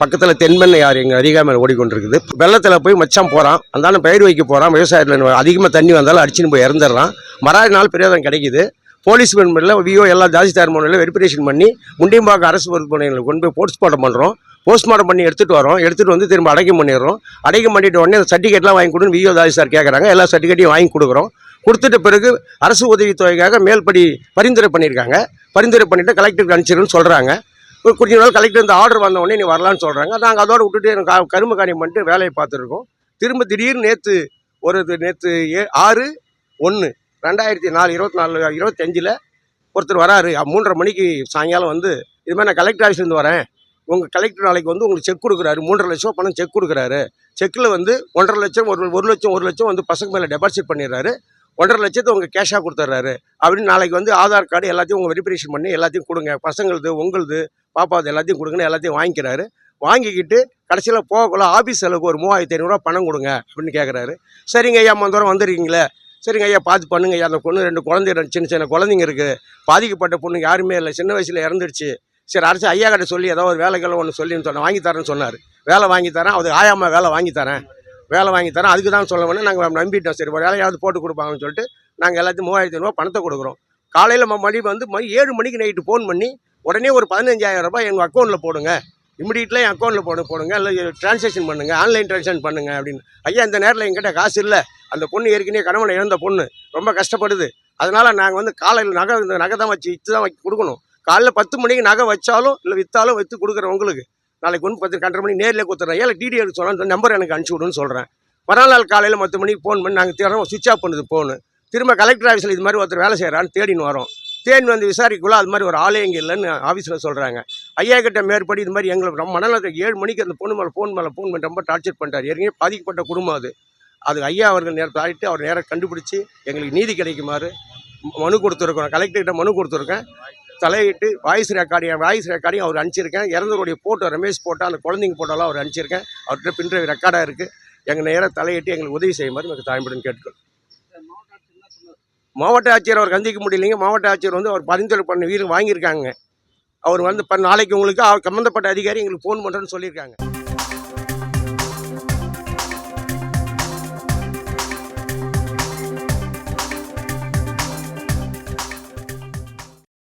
பக்கத்தில் தென்மண்ணை யார் எங்கள் அதிகாமல் ஓடிக்கொண்டிருக்குது. வெள்ளத்தில் போய் மச்சான் போகிறான் அந்தாலும் பயிர் வைக்க போகிறான் விவசாயத்தில் அதிகமாக தண்ணி வந்தாலும் அடிச்சுன்னு போய் இறந்துடுறான். மறாவது நாள் பிரயோதம் கிடைக்குது. போலீஸ் மெம்பரில் விஓ ஜாதி தாசில்தார் முறையில் வெரிஃபிகேஷன் பண்ணி முண்டியம்பாக்கம் அரசு மருத்துவமனையில் கொண்டு போய் போஸ்ட்மார்ட்டம் பண்ணுறோம் போஸ்ட்மார்ட்டம் பண்ணி எடுத்துகிட்டு வரோம். எடுத்துகிட்டு வந்து திரும்ப அடைக்கம் பண்ணிடுறோம். அடைக்கம் பண்ணிட்டு உடனே அந்த சர்டிஃபிகேட்லாம் வாங்கி கொடுன்னு விஓ சார் கேட்குறாங்க எல்லா சர்டிஃபிகேட்டையும் வாங்கி கொடுக்குறோம். கொடுத்துட்ட பிறகு அரசு உதவித்தொகைக்காக மேல்படி பரிந்துரை பண்ணியிருக்காங்க. பரிந்துரை பண்ணிவிட்டு கலெக்டருக்கு அனுப்பிச்சிருன்னு சொல்கிறாங்க ஒரு கொஞ்ச நாள் கலெக்டர் இந்த ஆர்டர் வந்த உடனே நீ வரலான்னு சொல்கிறாங்க நாங்கள் அதோடு விட்டுட்டு எனக்கு கரும காரியம் பண்ணிட்டு வேலையை பார்த்துருக்கோம். திரும்ப திடீர்னு நேற்று ஒரு நேற்று ஏ ஆறு ஒன்று ரெண்டாயிரத்தி நாலு இருபத்தி நாலு இருபத்தஞ்சில் ஒருத்தர் வராரு. மூன்றரை மணிக்கு சாயங்காலம் வந்து இது மாதிரி நான் கலெக்டர் ஆஃபீஸ்லேருந்து வரேன். உங்கள் கலெக்டர் நாளைக்கு வந்து உங்களுக்கு செக் கொடுக்குறாரு. மூன்றரை லட்சம் பணம் செக் கொடுக்குறாரு. செக்கில் வந்து ஒன்றரை லட்சம் ஒரு ஒரு லட்சம் ஒரு லட்சம் வந்து பசங்க மேலே டெபாசிட் பண்ணிடுறாரு. ஒன்றரை லட்சத்தை உங்கள் கேஷாக கொடுத்துட்றாரு அப்படின்னு நாளைக்கு வந்து ஆதார் கார்டு எல்லாத்தையும் உங்கள் வெரிஃபிகேஷன் பண்ணி எல்லாத்தையும் கொடுங்க. பசங்களுது உங்களுது பாப்பாவது எல்லாத்தையும் கொடுங்கன்னு எல்லாத்தையும் வாங்கிக்கிறாரு. வாங்கிக்கிட்டு கடைசியில் போகக்குள்ள ஆஃபீஸ் செலவுக்கு ஒரு மூவாயிரத்தி ஐநூறுரூவா பணம் கொடுங்க அப்படின்னு கேட்குறாரு சரிங்க ஐயா மந்தோரம் வந்துருக்கீங்களே. சரிங்க ஐயா பார்த்து பண்ணுங்க ஐயா. அந்த பொண்ணு ரெண்டு குழந்தை ரெண்டு சின்ன சின்ன குழந்தைங்க இருக்குது பாதிக்கப்பட்ட பொண்ணு யாருமே இல்லை. சின்ன வயசில் இறந்துடுச்சு. சரி அரசு ஐயா கிட்ட சொல்லி ஏதோ ஒரு வேலைக்கெல்லாம் ஒன்று சொல்லி சொன்னேன் வாங்கி தரேன்னு சொன்னார். வேலை வாங்கி தரேன். அது ஆயாம்மா வேலை வாங்கி தரேன். வேலை வாங்கி தரோம் அதுக்கு தான் சொல்ல வேணும் நாங்கள் நம்பிட்டோம். சரி ஒரு வேலையாவது போட்டு கொடுப்பாங்கன்னு சொல்லிட்டு நாங்கள் எல்லாத்தையும் மூவாயிரத்தி ஐநூறுரூவா பணத்தை கொடுக்குறோம். காலையில் மணி வந்து மணி ஏழு மணிக்கு நைட்டு ஃபோன் பண்ணி உடனே ஒரு பதினஞ்சாயிரம் ரூபாய் எங்கள் அக்கௌண்ட்டில் போடுங்க. இமிடியட்லாம் என் அக்கௌண்ட்டில் போட போடுங்க. இல்லை ட்ரான்சாக்ஷன் பண்ணுங்கள் ஆன்லைன் ட்ரான்சாக்ஷன் பண்ணுங்க அப்படின்னு. ஐயா இந்த நேரத்தில் எங்கிட்ட காசு இல்லை. அந்த பொண்ணு ஏற்கனவே கணவனை இழந்த பொண்ணு. ரொம்ப கஷ்டப்படுது. அதனால் நாங்கள் வந்து காலையில் நகை இந்த நகை தான் வச்சு விற்று தான் வைக்க கொடுக்கணும். காலைல பத்து மணிக்கு நகை வச்சாலும் இல்லை விற்றாலும் விற்று கொடுக்குறோம் உங்களுக்கு. நாளைக்கு ஒன்று பத்து கண்டரை மணி நேரில் கொடுத்துட்றேன். ஏழை டிடி எடுக்க சொன்னால் நம்பர் எனக்கு அனுப்பிச்சி விடுன்னு சொல்கிறேன் மறுநாள் காலையில் பத்து மணிக்கு ஃபோன் பண்ணி நாங்கள் தேடுறோம் சுவிச் ஆஃப் பண்ணுது ஃபோனு திரும்ப கலெக்டர் ஆஃபீஸில் இது மாதிரி ஒருத்தர் வேலை செய்கிறான்னு தேடின்னு வரோம். தேடி வந்து விசாரிக்குள்ள அது மாதிரி ஒரு ஆளே இங்கே இல்லைன்னு ஆஃபீஸில் சொல்கிறாங்க ஐயா கிட்ட மேற்படி இது மாதிரி எங்களுக்கு ரொம்ப மனநலத்துக்கு ஏழு மணிக்கு அந்த பொண்ணு மேலே ஃபோன் மேலே ஃபோன் பண்ணி ரொம்ப டார்ச்சர் பண்ணிட்டார். ஏற்கனவே பாதிக்கப்பட்ட குடும்பம் அது. அது ஐயா அவர்கள் நேரத்தை ஆகிட்டு அவர் நேரம் கண்டுபிடிச்சி எங்களுக்கு நீதி கிடைக்குமாறு மனு கொடுத்துருக்கோம் கலெக்டர்கிட்ட மனு கொடுத்துருக்கேன். தலையிட்டு வாய்ஸ் ரெக்கார்டிங் வாய்ஸ் ரெக்கார்டிங் அவர் அனுப்பிச்சிருக்கேன். இறந்தவருடைய ஃபோட்டோ ரமேஷ் ஃபோட்டோ அந்த குழந்தைங்க ஃபோட்டோலாம் அவர் அனுப்பிச்சிருக்கேன். அவர்கிட்ட பின்ட்ரைவ் ரெக்கார்டாக இருக்குது எங்கள் நேராக தலையிட்டு எங்களுக்கு உதவி செய்யுமாறு எனக்கு தாய்மடன் கேட்டுக்கொள். மாவட்ட ஆட்சியர் அவர் கந்திக்க முடியலைங்க. மாவட்ட ஆட்சியர் வந்து அவர் பரிந்துரை பண்ண வீடு வாங்கியிருக்காங்க. அவர் வந்து இப்போ நாளைக்கு உங்களுக்கு அவர் சம்மந்தப்பட்ட அதிகாரி எங்களுக்கு ஃபோன் பண்ணுறேன்னு சொல்லியிருக்காங்க.